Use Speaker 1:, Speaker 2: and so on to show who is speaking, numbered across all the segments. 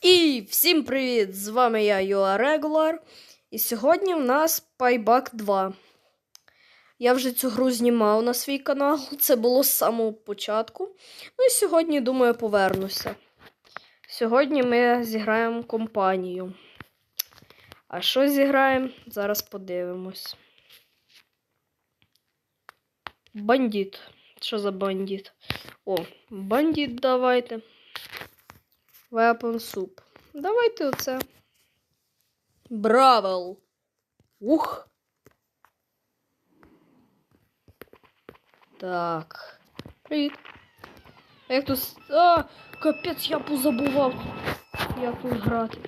Speaker 1: І всім привіт! З вами я Юа Регулар. І сьогодні в нас Пайбак 2. Я вже цю гру знімав на свій канал. Це було з самого початку. Ну і сьогодні, думаю, повернуся. Сьогодні ми зіграємо компанію. А що зіграємо? Зараз подивимось. Бандит. Що за бандит? О, бандит давайте. Weapon Soup. Давайте оце. Бравел. Ух. Так. Привіт. А Як тут. А, капець, я позабував. Як тут грати.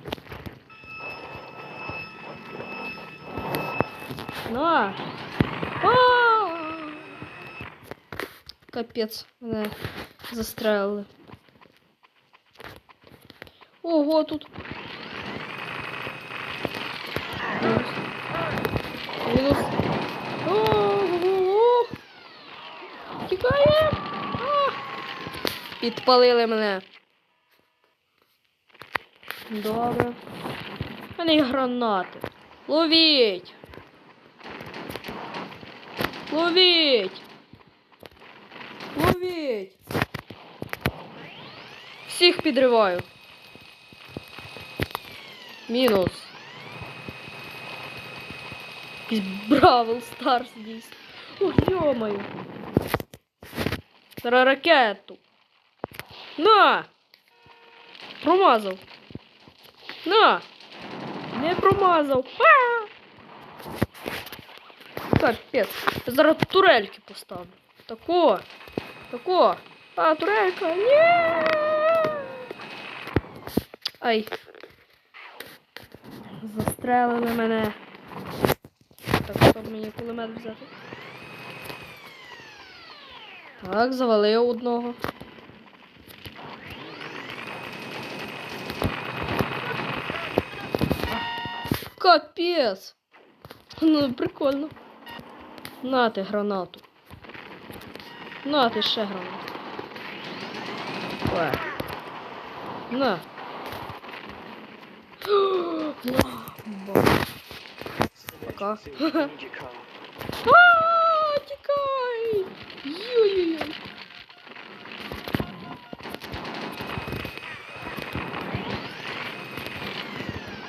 Speaker 1: На. А! Капець, мене застрелили. Ого, тут. Мінус. Мінус. Ого. Тікає. А. Підпалили мене. Добре. У мене є гранати. Ловіть. Ловіть. Ловіть. Всіх підриваю. Мінус. Якийсь Бравл Старс дійсно. Ох, йомаю. Зараз ракету. На! Промазав. На! Не промазав. А! Капець. Я зараз турельки поставлю. Тако. Тако. А, турелька. Ні! Ай. Застрелили мене. Так, щоб мені кулемет взяти. Так, завалив одного. Капець! Ну, прикольно. На ти гранату. На ти ще гранату. На. Ламбо. Пока. А, тікай! Йой-йой-йой.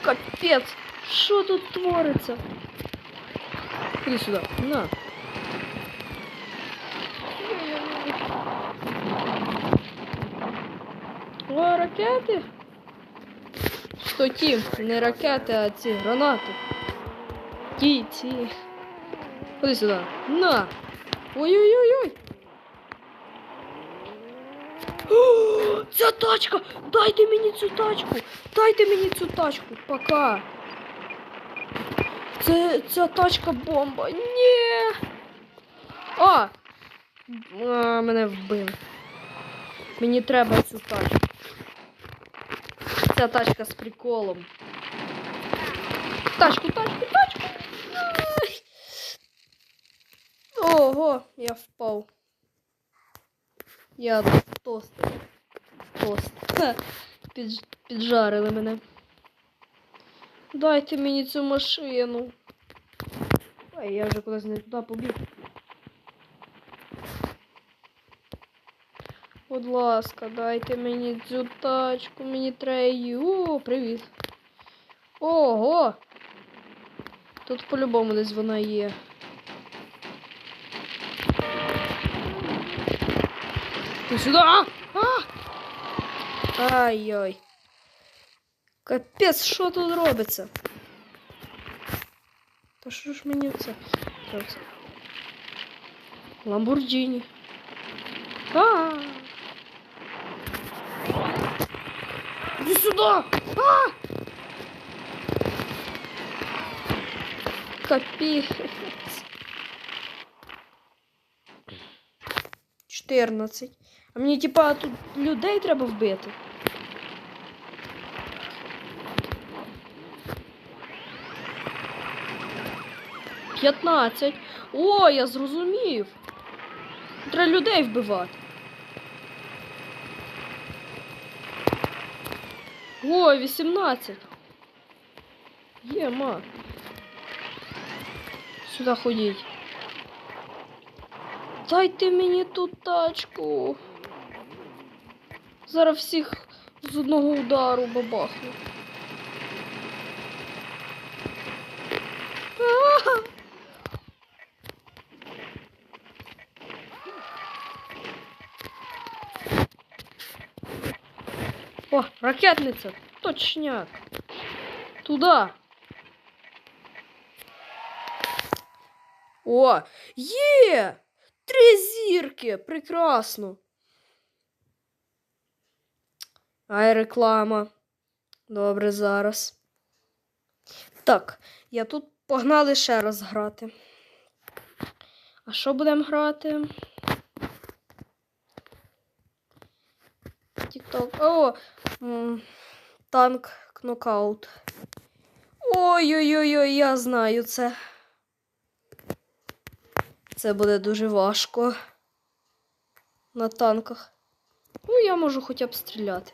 Speaker 1: Капець! Що тут твориться? Іди сюди. На. О, ракети? Що ті? Не ракети, а ці гранати. Ті, ці. Ходи сюди. На! Ой-ой-ой-ой! Ця тачка! Дайте мені цю тачку! Дайте мені цю тачку! Пока! Це ця тачка бомба! Ні! А! а! Мене вбили. Мені треба цю тачку. Ця тачка з приколом. Тачку, тачку, тачку! Ого, я впав. Я тост. Тост. Піджарили мене. Дайте мені цю машину. Ой, я вже кудись не туди побіг. Будь ласка, дайте мені цю тачку, мені її. О, привіт. Ого! Тут по-любому десь вона є. Ти сюди! А! Ай-ой. Капець, що тут робиться? Та що ж мені це? робиться? Ламборджині. Иди сюда! А! Капец. 14. А мені типа тут людей треба вбити. П'ятнадцять. О, я зрозумів. Треба людей вбивати. О, 18. Є, ма. Сюди ходіть. Дайте мені ту тачку. Зараз всіх з одного удару бабахну. А! О, ракетниця. Точняк. Туда. О, є! Три зірки! Прекрасно. Ай, реклама. Добре, зараз. Так, я тут погнали ще раз грати. А що будемо грати? Тік-ток. О! Танк кнокаут. Ой-ой-ой, я знаю це. Це буде дуже важко. На танках. Ну, я можу хоча б стріляти.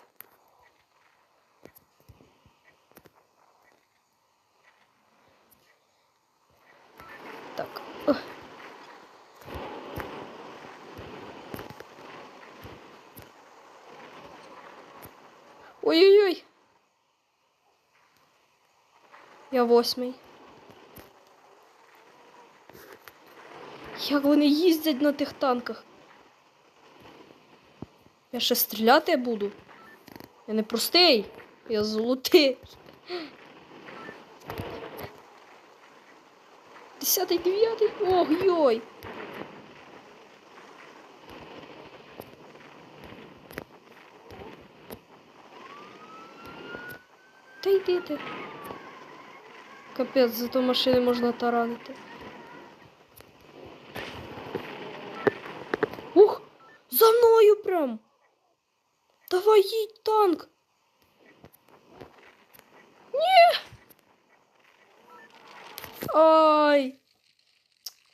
Speaker 1: Так. Ох. Ой-ой-ой. Я восьмий. Як вони їздять на тих танках? Я ще стріляти буду. Я не простий, я золотий. Десятий, дев'ятий. Ох, йой. Та йди ти. Капець, зато машини можна таранити. Ух! За мною прям! Давай їдь танк! Ні! Ай!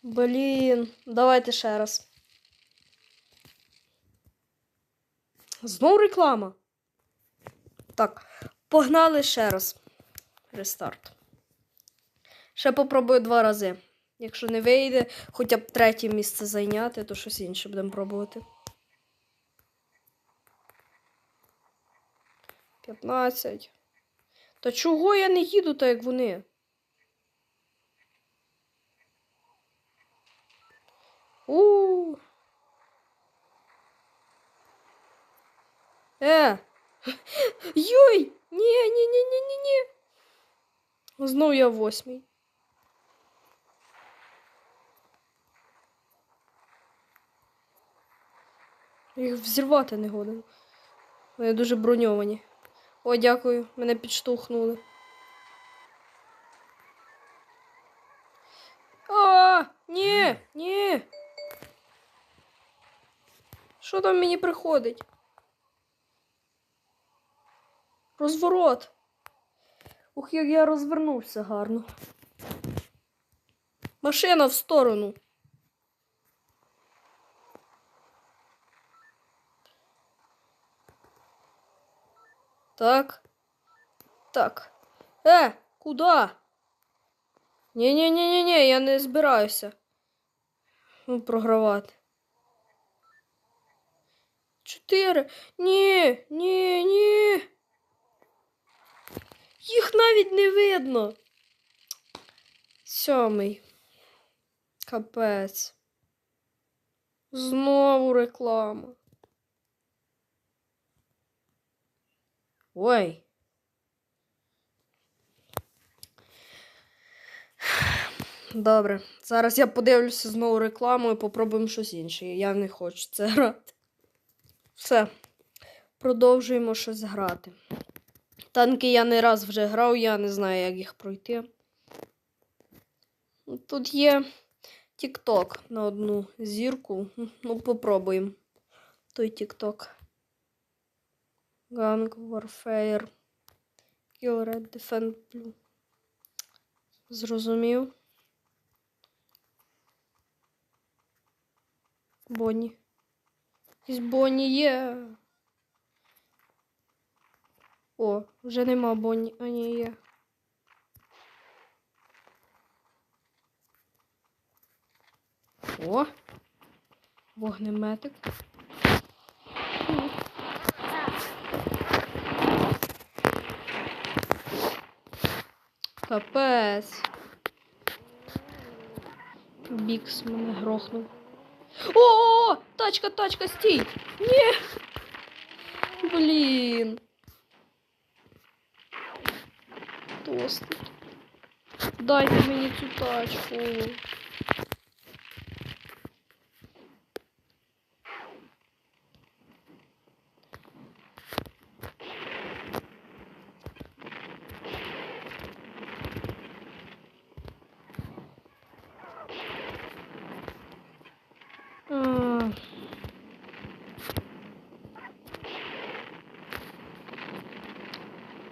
Speaker 1: Блін, давайте ще раз. Знову реклама. Так, Погнали ще раз. Рестарт. Ще попробую два рази. Якщо не вийде, хоча б третє місце зайняти, то щось інше будемо пробувати. 15. Та чого я не їду так, як вони? У. Е. Йой! Ні, ні, ні, ні, ні, ні. Знову я восьмий. Їх взірвати не годен. Вони дуже броньовані. О, дякую, мене підштовхнули. А, ні, ні. Що там мені приходить? Розворот. Ух, як я розвернувся гарно. Машина в сторону. Так. Так. Е, куда? Ні-ні-ні-ні, я не збираюся. Ну, програвати. Чотири. Ні, ні, ні. Їх навіть не видно. Сьомий. Капець. Знову реклама. Ой. Добре. Зараз я подивлюся знову рекламу і попробуємо щось інше. Я не хочу це грати. Все. Продовжуємо щось грати. Танки я не раз вже грав, я не знаю, як їх пройти. Тут є TikTok на одну зірку. Ну, попробуємо. Той TikTok. Gang Warfare. Kill Red Defend Blue. Зрозумів. Бонні. Із Бонні є. О, вже нема Бонні. А ні, є. О! Вогнеметик. Капець. Бікс мене грохнув. О, тачка, тачка, стій! Ні! Блін. Тостить. Дайте мені цю тачку.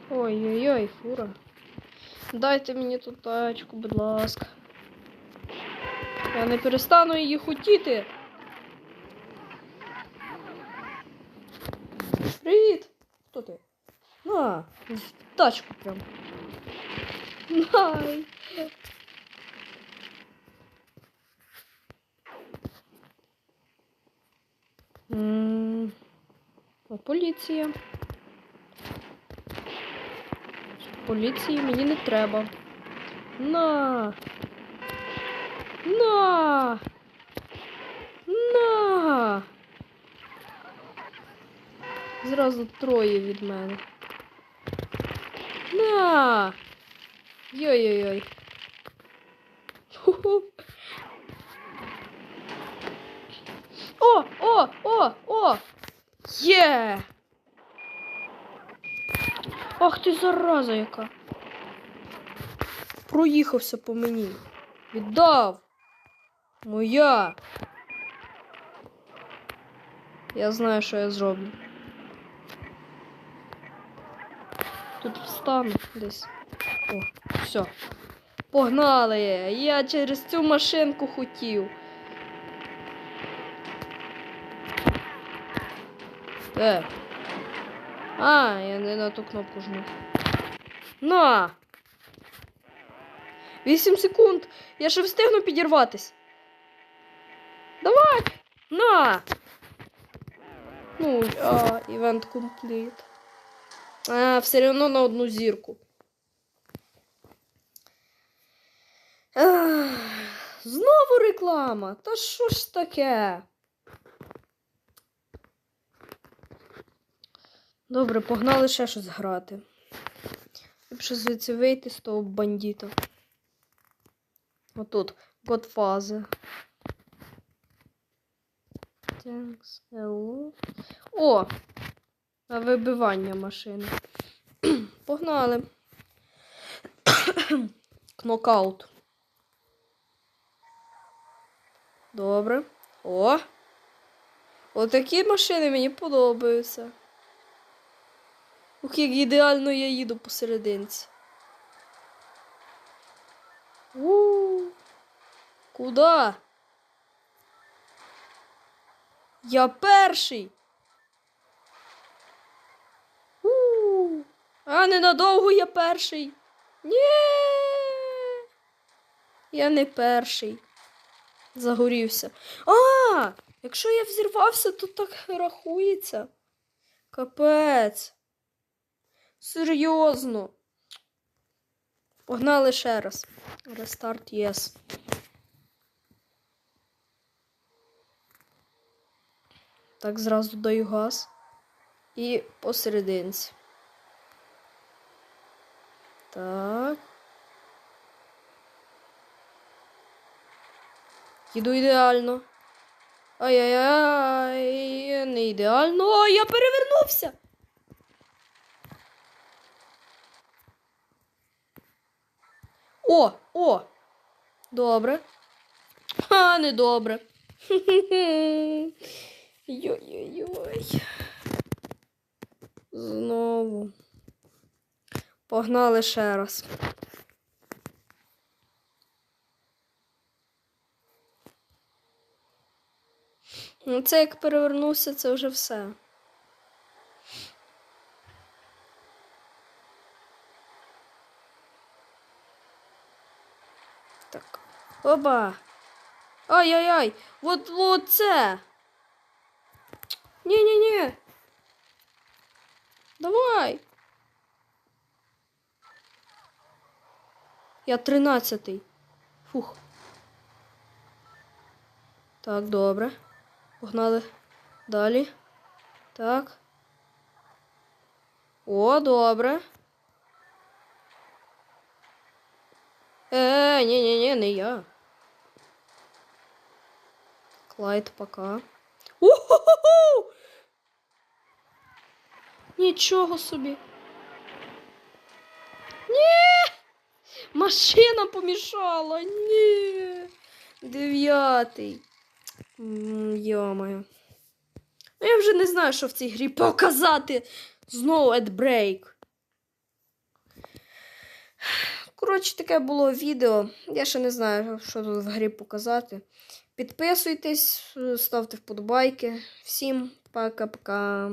Speaker 1: Ой-ой-ой, фура. Дайте мені ту тачку, будь ласка. Я не перестану її хотіти. Привіт! Хто ти? На, тачку прям. Най. Поліція. Поліції мені не треба. На. На. На. Зразу троє від мене. На. Йой-йой-йой. О, о, о, о! Є! Ах ти зараза яка. Проїхався по мені. Віддав. Моя. Я знаю, що я зроблю. Тут встану десь. О, все. Погнали! Я через цю машинку хотів. Е. А, я не на ту кнопку жму. На! 8 секунд. Я ще встигну підірватись. Давай! На! Ну, а, івент компліт. А, все одно на одну зірку. Ах, знову реклама. Та що ж таке? Добре, погнали ще щось грати. Ліпше звідси вийти з того бандита. Отут. Godfather. Thanks. Hello. О! На вибивання машини. Погнали. Кнокаут. Добре. О! Отакі машини мені подобаються. Ух, як ідеально я їду посерединці. у Куда? Я перший. у А ненадовго я перший. Ні. Я не перший. Загорівся. А! Якщо я взірвався, то так рахується. Капець. Серйозно. Погнали ще раз. Рестарт єс. Так, зразу даю газ. І посерединці. Так. Їду ідеально. Ай-яй-яй, не ідеально. Ой, я перевернувся. О, о! Добре. А, не добре. Йой-йой-йой. Знову. Погнали ще раз. Ну, це як перевернувся, це вже все. Так. Оба. Ай-яй-яй! Вот, вот це. Ні-ні-ні. Давай. Я тринадцятий. Фух. Так, добре. Погнали далі. Так. О, добре. Е, ні, ні, ні, не я. Клайд, пока. Уху! Нічого собі. Ні! Машина помішала. Ні. Дев'ятий. Йомаю. Ну, я вже не знаю, що в цій грі показати. Знову Adbreak. Коротше, таке було відео. Я ще не знаю, що тут в грі показати. Підписуйтесь, ставте вподобайки. Всім пока-пока.